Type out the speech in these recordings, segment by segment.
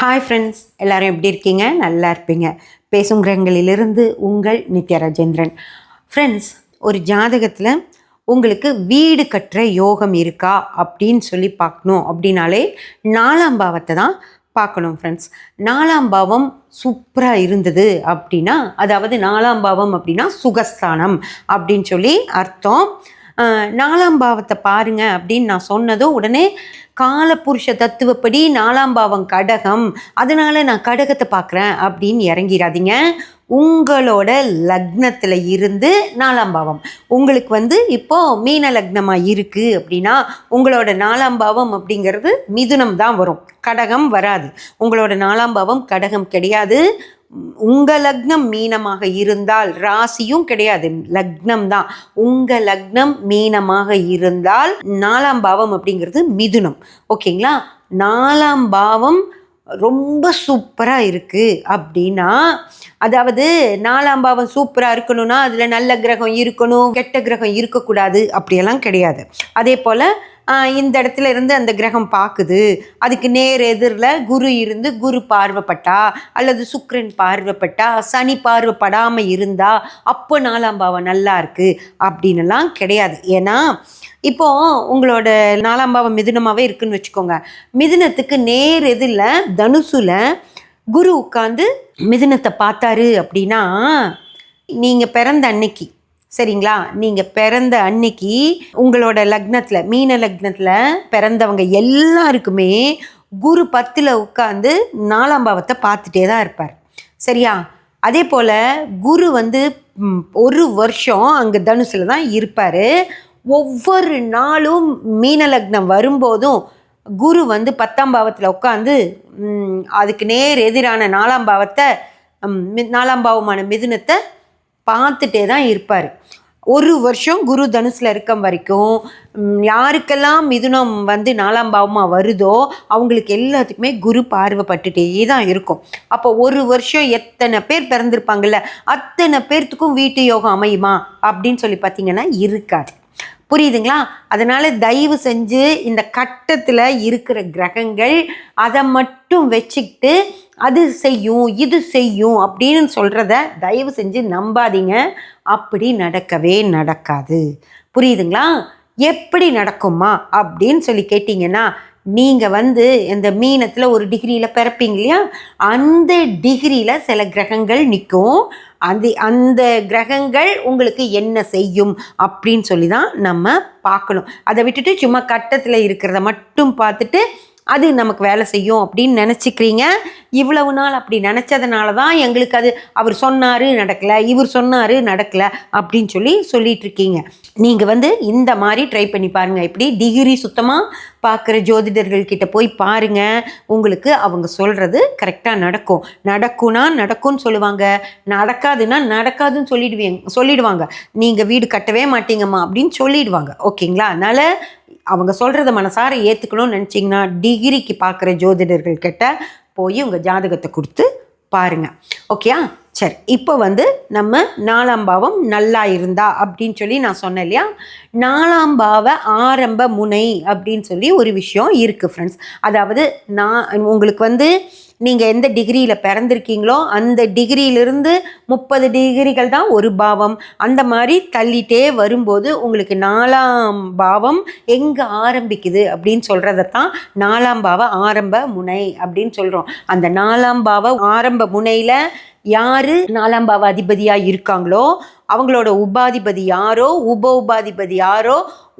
Hi friends எல்லோரும் எப்படி இருக்கீங்க? நல்லா இருப்பீங்க. பேசும் கிரகங்களிலிருந்து உங்கள் நித்யா ராஜேந்திரன். ஃப்ரெண்ட்ஸ் ஒரு ஜாதகத்தில் உங்களுக்கு வீடு கட்டுற யோகம் இருக்கா அப்படின்னு சொல்லி பார்க்கணும் அப்படின்னாலே நாலாம் பாவத்தை தான் பார்க்கணும் ஃப்ரெண்ட்ஸ் நாலாம் பாவம் சூப்பராக இருந்தது அப்படின்னா அதாவது நாலாம் பாவம் அப்படின்னா சுகஸ்தானம் அப்படின்னு சொல்லி அர்த்தம். நாலாம் பாவத்தை பாருங்க அப்படின்னு நான் சொன்னதும் உடனே காலபுருஷ தத்துவப்படி நாலாம் பாவம் கடகம். அதனால நான் கடகத்தை பார்க்குறேன் அப்படின்னு இறங்கிடாதீங்க உங்களோட லக்னத்தில் இருந்து நாலாம் பாவம். உங்களுக்கு வந்து இப்போது மீன லக்னமாக இருக்குது அப்படின்னா உங்களோட நாலாம் பாவம் அப்படிங்கிறது மிதுனம் தான் வரும். கடகம் வராது. உங்களோட நாலாம் பாவம் கடகம் கிடையாது. உங்க லக்னம் மீனமாக இருந்தால் ராசியும் கிடையாது. லக்னம் தான். உங்க லக்னம் மீனமாக இருந்தால் நாலாம் பாவம் அப்படிங்கிறது மிதுனம். ஓகேங்களா? நாலாம் பாவம் ரொம்ப சூப்பராக இருக்குது அப்படின்னா அதாவது நாலாம் பாவம் சூப்பராக இருக்கணும்னா அதில் நல்ல கிரகம் இருக்கணும் கெட்ட கிரகம் இருக்கக்கூடாது அப்படியெல்லாம் கிடையாது. அதே போல் இந்த இடத்துல இருந்து அந்த கிரகம் பார்க்குது அதுக்கு நேர் எதிரில் குரு இருந்து குரு பார்வைப்பட்டா அல்லது சுக்ரன் பார்வைப்பட்டா சனி பார்வைப்படாமல் இருந்தா அப்போ நாலாம் பாவம் நல்லா இருக்கு அப்படின்னுலாம் கிடையாது. ஏன்னா இப்போ உங்களோட நாலாம் பாவம் மிதுனமாகவே இருக்குன்னு வச்சுக்கோங்க. மிதுனத்துக்கு நேர் எதிரில் தனுசுல குரு உட்காந்து மிதுனத்தை பார்த்தாரு அப்படின்னா நீங்கள் பிறந்த அன்னைக்கு சரிங்களா? நீங்கள் பிறந்த அன்னைக்கு உங்களோட லக்னத்தில் மீன லக்னத்தில் பிறந்தவங்க எல்லாருக்குமே குரு பத்தில் உட்காந்து நாலாம் பாவத்தை பார்த்துட்டே தான் இருப்பார். சரியா? அதே போல் குரு வந்து ஒரு வருஷம் அங்கே தனுசில் தான் இருப்பார். ஒவ்வொரு நாளும் மீன லக்னம் வரும்போதும் குரு வந்து பத்தாம் பாவத்தில் உட்காந்து அதுக்கு நேர் எதிரான நாலாம் பாவத்தை நாலாம் பாவமான மிதுனத்தை பார்த்துட்டே தான் இருப்பார். ஒரு வருஷம் குரு தனுசில் இருக்க வரைக்கும் யாருக்கெல்லாம் மிதுனம் வந்து நாலாம் பாவமாக வருதோ அவங்களுக்கு எல்லாத்துக்குமே குரு பார்வைப்பட்டுட்டே தான் இருக்கும். அப்போ ஒரு வருஷம் எத்தனை பேர் பிறந்திருப்பாங்கள்ல அத்தனை பேர்த்துக்கும் வீட்டு யோகம் அமையுமா? அப்படின்னு சொல்லி பார்த்தீங்கன்னா இருக்காது. புரியுதுங்களா? அதனால் தயவு செஞ்சு இந்த கட்டத்தில் இருக்கிற கிரகங்கள் அதை மட்டும் வச்சுக்கிட்டு அது செய்யும் இது செய்யும் அப்படின்னு சொல்கிறத தயவு செஞ்சு நம்பாதீங்க. அப்படி நடக்கவே நடக்காது. புரியுதுங்களா? எப்படி நடக்குமா அப்படின்னு சொல்லி கேட்டிங்கன்னா நீங்கள் வந்து இந்த மீனத்தில் ஒரு டிகிரியில் பிறப்பீங்க இல்லையா? அந்த டிகிரியில் சில கிரகங்கள் நிற்கும். அந்த அந்த கிரகங்கள் உங்களுக்கு என்ன செய்யும் அப்படின்னு சொல்லி தான் நம்ம பார்க்கணும். அதை விட்டுட்டு சும்மா கட்டத்தில் இருக்கிறத மட்டும் பார்த்துட்டு அது நமக்கு வேலை செய்யும் அப்படின்னு நினச்சிக்கிறீங்க. இவ்வளவு நாள் அப்படி நினச்சதுனால தான் எங்களுக்கு அது அவர் சொன்னார் நடக்கலை இவர் சொன்னார் நடக்கலை அப்படின்னு சொல்லி சொல்லிட்டு இருக்கீங்க நீங்கள் வந்து இந்த மாதிரி ட்ரை பண்ணி பாருங்கள் இப்படி டிகிரி சுத்தமாக பார்க்குற ஜோதிடர்கள் கிட்ட போய் பாருங்கள் உங்களுக்கு அவங்க சொல்கிறது கரெக்டாக நடக்கும். நடக்கும்னா நடக்கும்னு சொல்லுவாங்க. நடக்காதுன்னா நடக்காதுன்னு சொல்லிடுவீங்க சொல்லிடுவாங்க. நீங்கள் வீடு கட்டவே மாட்டீங்கம்மா அப்படின்னு சொல்லிடுவாங்க. ஓகேங்களா? அதனால் அவங்க சொல்கிறத மனசார ஏற்றுக்கணும்னு நினச்சிங்கன்னா டிகிரிக்கு பார்க்குற ஜோதிடர்கள் கிட்ட போய் உங்கள் ஜாதகத்தை கொடுத்து பாருங்க. ஓகேயா? சரி இப்போ வந்து நம்ம நாலாம் பாவம் நல்லா இருந்தா அப்படின்னு சொல்லி நான் சொன்னேன் இல்லையா? நாலாம் பாவ ஆரம்ப முனை அப்படின்னு சொல்லி ஒரு விஷயம் இருக்குது ஃப்ரெண்ட்ஸ் அதாவது நான் உங்களுக்கு வந்து நீங்கள் எந்த டிகிரியில் பிறந்திருக்கீங்களோ அந்த டிகிரியிலிருந்து முப்பது டிகிரிகள் தான் ஒரு பாவம். அந்த மாதிரி தள்ளிட்டே வரும்போது உங்களுக்கு நாலாம் பாவம் எங்கே ஆரம்பிக்குது அப்படின்னு சொல்கிறதத்தான் நாலாம் பாவ ஆரம்ப முனை அப்படின்னு சொல்கிறோம் அந்த நாலாம் பாவ ஆரம்ப முனையில் யார் நாலாம் பாவ அதிபதியாக இருக்காங்களோ அவங்களோட உபாதிபதி யாரோ உப உபாதிபதி யாரோ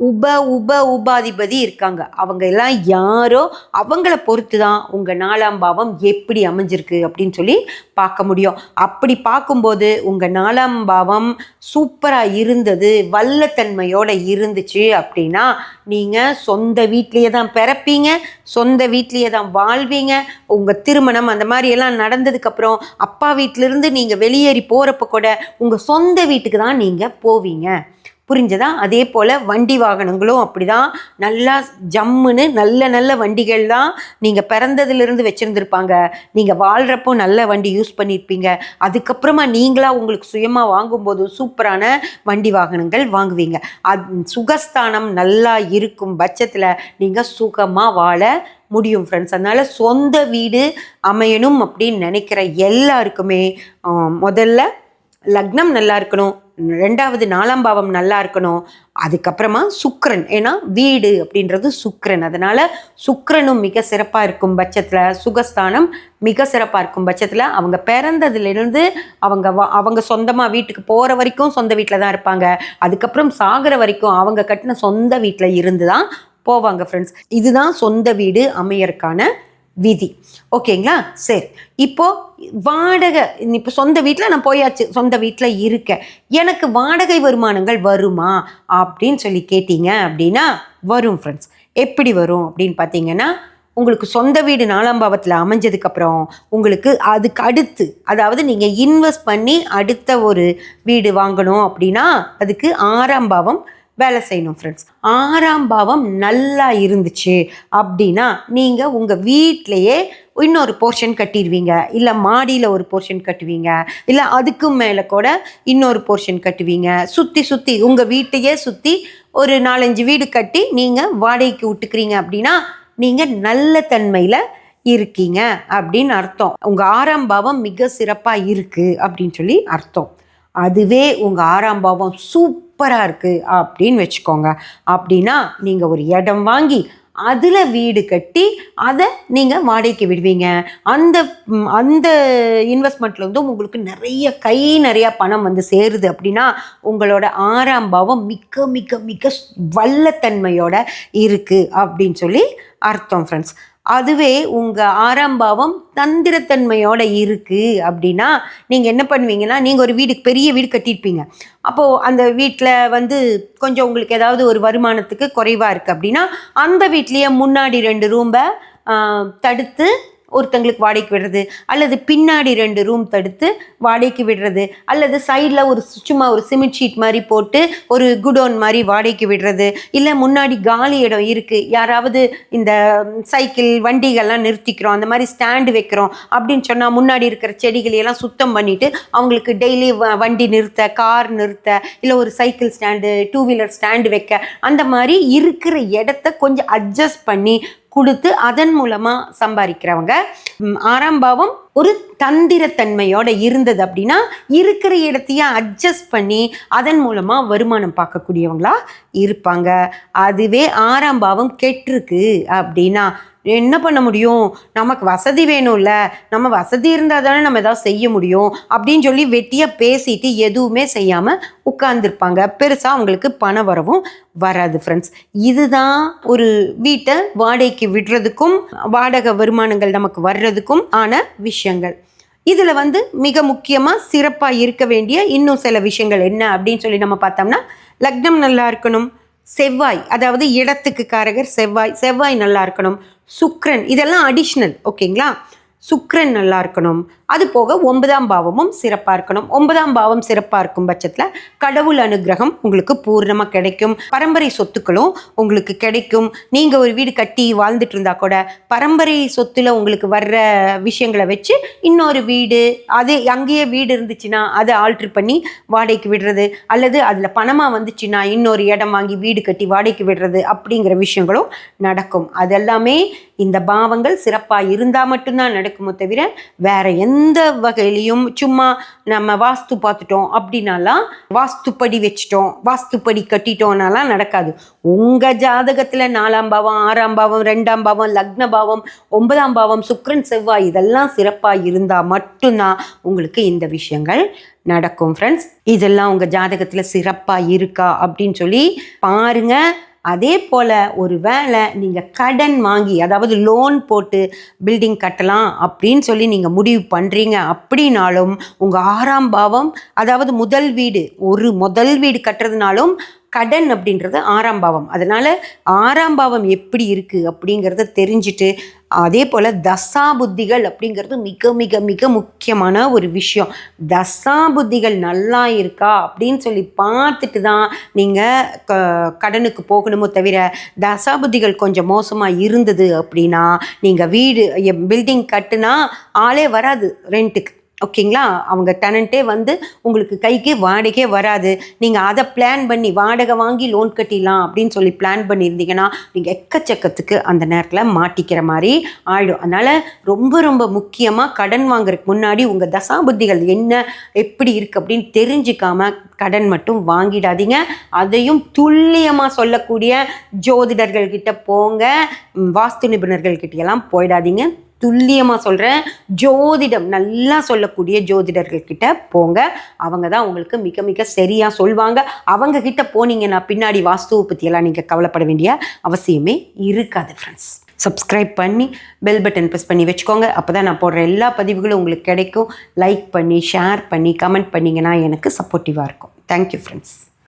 உப உப உபாதிபதி இருக்காங்க. அவங்க எல்லாம் யாரோ அவங்கள பொறுத்து தான் உங்கள் நாலாம் பாவம் எப்படி அமைஞ்சிருக்கு அப்படின்னு சொல்லி பார்க்க முடியும். அப்படி பார்க்கும்போது உங்கள் நாலாம் பாவம் சூப்பராக இருந்தது வல்லத்தன்மையோட இருந்துச்சு அப்படின்னா நீங்கள் சொந்த வீட்லேயே தான் பிறப்பீங்க சொந்த வீட்லேயே தான் வாழ்வீங்க. உங்கள் திருமணம் அந்த மாதிரி எல்லாம் நடந்ததுக்கப்புறம் அப்பா வீட்டிலேருந்து நீங்கள் வெளியேறி போகிறப்ப கூட உங்கள் சொந்த வீட்டுக்கு தான் நீங்கள் போவீங்க. புரிஞ்சதா? அதே போல் வண்டி வாகனங்களும் அப்படிதான். நல்லா ஜம்முன்னு நல்ல நல்ல வண்டிகள் தான் நீங்கள் பிறந்ததுலேருந்து வச்சுருந்துருப்பாங்க. நீங்கள் வாழ்கிறப்போ நல்ல வண்டி யூஸ் பண்ணியிருப்பீங்க அதுக்கப்புறமா நீங்களாக உங்களுக்கு சுயமாக வாங்கும்போது சூப்பரான வண்டி வாகனங்கள் வாங்குவீங்க. அது சுகஸ்தானம் நல்லா இருக்கும் பட்சத்தில் நீங்கள் சுகமாக வாழ முடியும் ஃப்ரெண்ட்ஸ் அதனால் சொந்த வீடு அமையணும் அப்படின்னு நினைக்கிற எல்லாருக்குமே முதல்ல லக்னம் நல்லா இருக்கணும். ரெண்டாவது நாலாம் பாவம் நல்லா இருக்கணும். அதுக்கப்புறமா சுக்ரன் ஏன்னா வீடு அப்படின்றது சுக்ரன் அதனால சுக்ரனும் மிக சிறப்பாக இருக்கும் பட்சத்தில் சுகஸ்தானம் மிக சிறப்பாக இருக்கும் பட்சத்தில் அவங்க பிறந்ததுலேருந்து அவங்க அவங்க சொந்தமாக வீட்டுக்கு போகிற வரைக்கும் சொந்த வீட்டில் தான் இருப்பாங்க. அதுக்கப்புறம் சாகிற வரைக்கும் அவங்க கட்டின சொந்த வீட்டில் இருந்து தான் போவாங்க ஃப்ரெண்ட்ஸ் இதுதான் சொந்த வீடு அமையறக்கான விதி. ஓகேங்களா? சரி. இப்போ வாடகை இப்போ சொந்த வீட்டில் நான் போயாச்சு சொந்த வீட்டில் இருக்கேன். எனக்கு வாடகை வருமானங்கள் வருமா? அப்படின்னு சொல்லி கேட்டீங்க அப்படின்னா வரும் ஃப்ரெண்ட்ஸ் எப்படி வரும் அப்படின்னு பார்த்தீங்கன்னா உங்களுக்கு சொந்த வீடு நாலாம் பாவத்தில் அமைஞ்சதுக்கப்புறம் உங்களுக்கு அதுக்கு அடுத்து அதாவது நீங்கள் இன்வெஸ்ட் பண்ணி அடுத்த ஒரு வீடு வாங்கணும் அப்படின்னா அதுக்கு ஆறாம் பாவம் வேலை செய்யணும் ஃப்ரெண்ட்ஸ் ஆறாம் பாவம் நல்லா இருந்துச்சு அப்படின்னா நீங்கள் உங்கள் வீட்டிலையே இன்னொரு போர்ஷன் கட்டிடுவீங்க. இல்லை மாடியில் ஒரு போர்ஷன் கட்டுவீங்க. இல்லை அதுக்கும் மேலே கூட இன்னொரு போர்ஷன் கட்டுவீங்க. சுற்றி சுற்றி உங்கள் வீட்டையே சுற்றி ஒரு நாலஞ்சு வீடு கட்டி நீங்கள் வாடகைக்கு விட்டுக்கிறீங்க அப்படின்னா நீங்கள் நல்ல தன்மையில் இருக்கீங்க அப்படின்னு அர்த்தம். உங்கள் ஆறாம் பாவம் மிக சிறப்பாக இருக்குது அப்படின்னு சொல்லி அர்த்தம். அதுவே உங்கள் ஆறாம் பாவம் சூப்பராக இருக்குது அப்படின்னு வச்சுக்கோங்க. அப்படின்னா நீங்கள் ஒரு இடம் வாங்கி அதில் வீடு கட்டி அதை நீங்கள் வாடகைக்கு விடுவீங்க. அந்த அந்த இன்வெஸ்ட்மெண்ட்ல வந்து உங்களுக்கு நிறைய கை நிறைய பணம் வந்து சேருது அப்படின்னா உங்களோட ஆறாம் பாவம் மிக்க மிக்க மிக வல்லத்தன்மையோட இருக்குது அப்படின்னு சொல்லி அர்த்தம் ஃப்ரெண்ட்ஸ் அதுவே உங்கள் ஆறாம் பாவம் தந்திரத்தன்மையோட இருக்குது அப்படின்னா நீங்கள் என்ன பண்ணுவீங்கன்னா நீங்கள் ஒரு வீடு பெரிய வீடு கட்டியிருப்பீங்க. அப்போது அந்த வீட்டில் வந்து கொஞ்சம் உங்களுக்கு ஏதாவது ஒரு வருமானத்துக்கு குறைவாக இருக்குது அப்படின்னா அந்த வீட்லேயே முன்னாடி ரெண்டு ரூம்பை தடுத்து ஒருத்தங்களுக்கு வாடகைக்கு விடுறது அல்லது பின்னாடி ரெண்டு ரூம் தடுத்து வாடகைக்கு விடுறது அல்லது சைடில் ஒரு சும்மா ஒரு சிமெண்ட் ஷீட் மாதிரி போட்டு ஒரு குடோன் மாதிரி வாடகைக்கு விடுறது இல்லை முன்னாடி காலி இடம் இருக்குது யாராவது இந்த சைக்கிள் வண்டிகள்லாம் நிறுத்திக்கிறோம் அந்த மாதிரி ஸ்டாண்டு வைக்கிறோம் அப்படின்னு சொன்னால் முன்னாடி இருக்கிற செடிகளையெல்லாம் சுத்தம் பண்ணிவிட்டு அவங்களுக்கு டெய்லி வண்டி நிறுத்த கார் நிறுத்த இல்லை ஒரு cycle stand two wheeler stand வைக்க அந்த மாதிரி இருக்கிற இடத்த கொஞ்சம் அட்ஜஸ்ட் பண்ணி கொடுத்து அதன் மூலமாக சம்பாதிக்கிறவங்க. ஆறாம் பாவம் ஒரு தந்திரத்தன்மையோட இருந்தது அப்படின்னா இருக்கிற இடத்தையே அட்ஜஸ்ட் பண்ணி அதன் மூலமாக வருமானம் பார்க்கக்கூடியவங்களா இருப்பாங்க. அதுவே ஆறாம் பாவம் கெட்டிருக்கு அப்படின்னா என்ன பண்ண முடியும்? நமக்கு வசதி வேணும்ல. நம்ம வசதி இருந்தால் தானே நம்ம ஏதாவது செய்ய முடியும். அப்படின்னு சொல்லி வெட்டியாக பேசிட்டு எதுவுமே செய்யாமல் உட்கார்ந்துருப்பாங்க. பெருசாக அவங்களுக்கு பண வரவும் வராது ஃப்ரெண்ட்ஸ் இதுதான் ஒரு வீட்டை வாடகைக்கு விடுறதுக்கும் வாடகை வருமானங்கள் நமக்கு வர்றதுக்கும் ஆன விஷயங்கள். இதில் வந்து மிக முக்கியமாக சிறப்பாக இருக்க வேண்டிய இன்னும் சில விஷயங்கள் என்ன அப்படின்னு சொல்லி நம்ம பார்த்தோம்னா லக்னம் நல்லா இருக்கணும். செவ்வாய் அதாவது இடத்துக்கு காரகர் செவ்வாய் செவ்வாய் நல்லா இருக்கணும். சுக்ரன் இதெல்லாம் அடிஷ்னல் ஓகேங்களா சுக்ரன் நல்லா இருக்கணும். அது போக ஒன்பதாம் பாவமும் சிறப்பாக இருக்கணும். ஒன்பதாம் பாவம் சிறப்பாக இருக்கும் பட்சத்தில் கடவுள் அனுகிரகம் உங்களுக்கு பூர்ணமாக கிடைக்கும். பரம்பரை சொத்துக்களும் உங்களுக்கு கிடைக்கும். நீங்கள் ஒரு வீடு கட்டி வாழ்ந்துட்டு இருந்தா கூட பரம்பரை சொத்துல உங்களுக்கு வர்ற விஷயங்களை வச்சு இன்னொரு வீடு அது அங்கேயே வீடு இருந்துச்சுன்னா அதை ஆல்ட்ரு பண்ணி வாடகைக்கு விடுறது அல்லது அதில் பணமாக வந்துச்சுன்னா இன்னொரு இடம் வாங்கி வீடு கட்டி வாடகைக்கு விடுறது அப்படிங்கிற விஷயங்களும் நடக்கும். அதெல்லாமே இந்த பாவங்கள் சிறப்பாக இருந்தால் மட்டும்தான் நடக்குமோ தவிர வேற எந்த வகையிலையும் சும்மா நம்ம வாஸ்து பார்த்துட்டோம் அப்படின்னாலாம் வாஸ்துப்படி வச்சிட்டோம் வாஸ்துப்படி கட்டிட்டோம்னாலாம் நடக்காது. உங்கள் ஜாதகத்தில் நாலாம் பாவம் ஆறாம் பாவம் ரெண்டாம் பாவம் லக்ன பாவம் ஒன்பதாம் பாவம் சுக்ரன் செவ்வாய் இதெல்லாம் சிறப்பாக இருந்தால் மட்டும்தான் உங்களுக்கு இந்த விஷயங்கள் நடக்கும் ஃப்ரெண்ட்ஸ் இதெல்லாம் உங்கள் ஜாதகத்தில் சிறப்பாக இருக்கா அப்படின்னு சொல்லி பாருங்கள் அதே போல் ஒரு வேளை நீங்கள் கடன் வாங்கி அதாவது லோன் போட்டு பில்டிங் கட்டலாம் அப்படின்னு சொல்லி நீங்கள் முடிவு பண்ணுறீங்க அப்படின்னாலும் உங்கள் ஆறாம் பாவம் அதாவது முதல் வீடு ஒரு முதல் வீடு கட்டுறதுனாலும் கடன் அப்படின்றது ஆறாம் பாவம். அதனால் ஆறாம் பாவம் எப்படி இருக்குது அப்படிங்கிறத தெரிஞ்சுட்டு அதே போல் தசா புத்திகள் அப்படிங்கிறது மிக மிக மிக முக்கியமான ஒரு விஷயம். தசா புத்திகள் நல்லா இருக்கா அப்படின்னு சொல்லி பார்த்துட்டு தான் நீங்கள் க கடனுக்கு போகணுமோ தவிர தசா புத்திகள் கொஞ்சம் மோசமாக இருந்தது அப்படின்னா நீங்கள் வீடு பில்டிங் கட்டுனா ஆளே வராது ரெண்ட்டுக்கு ஓகேங்களா? அவங்க டெனண்ட்டே வந்து உங்களுக்கு கைக்கு வாடகையே வராது. நீங்கள் அதை பிளான் பண்ணி வாடகை வாங்கி லோன் கட்டிடலாம் அப்படின்னு சொல்லி பிளான் பண்ணியிருந்தீங்கன்னா நீங்கள் எக்கச்சக்கத்துக்கு அந்த நேரத்தில் மாட்டிக்கிற மாதிரி ஆயிடும். அதனால் ரொம்ப ரொம்ப முக்கியமாக கடன் வாங்குறதுக்கு முன்னாடி உங்கள் தசாபுத்திகள் என்ன எப்படி இருக்குது அப்படின்னு தெரிஞ்சுக்காம கடன் மட்டும் வாங்கிடாதீங்க. அதையும் துல்லியமாக சொல்லக்கூடிய ஜோதிடர்கள்கிட்ட போங்க. வாஸ்து நிபுணர்கள்கிட்டயெல்லாம் போயிடாதீங்க. துல்லியமாக சொல்கிறேன் ஜோதிடம் நல்லா சொல்லக்கூடிய ஜோதிடர்கள் கிட்ட போங்க. அவங்க தான் உங்களுக்கு மிக மிக சரியாக சொல்வாங்க. அவங்க கிட்ட போனீங்கன்னா பின்னாடி வாஸ்துவை பற்றியெல்லாம் நீங்கள் கவலைப்பட வேண்டிய அவசியமே இருக்காது ஃப்ரெண்ட்ஸ் சப்ஸ்கிரைப் பண்ணி பெல் பட்டன் ப்ரெஸ் பண்ணி வச்சுக்கோங்க. அப்போ தான் நான் போடுற எல்லா பதிவுகளும் உங்களுக்கு கிடைக்கும். லைக் பண்ணி ஷேர் பண்ணி கமெண்ட் பண்ணிங்கன்னா எனக்கு சப்போர்ட்டிவாக இருக்கும். Thank you friends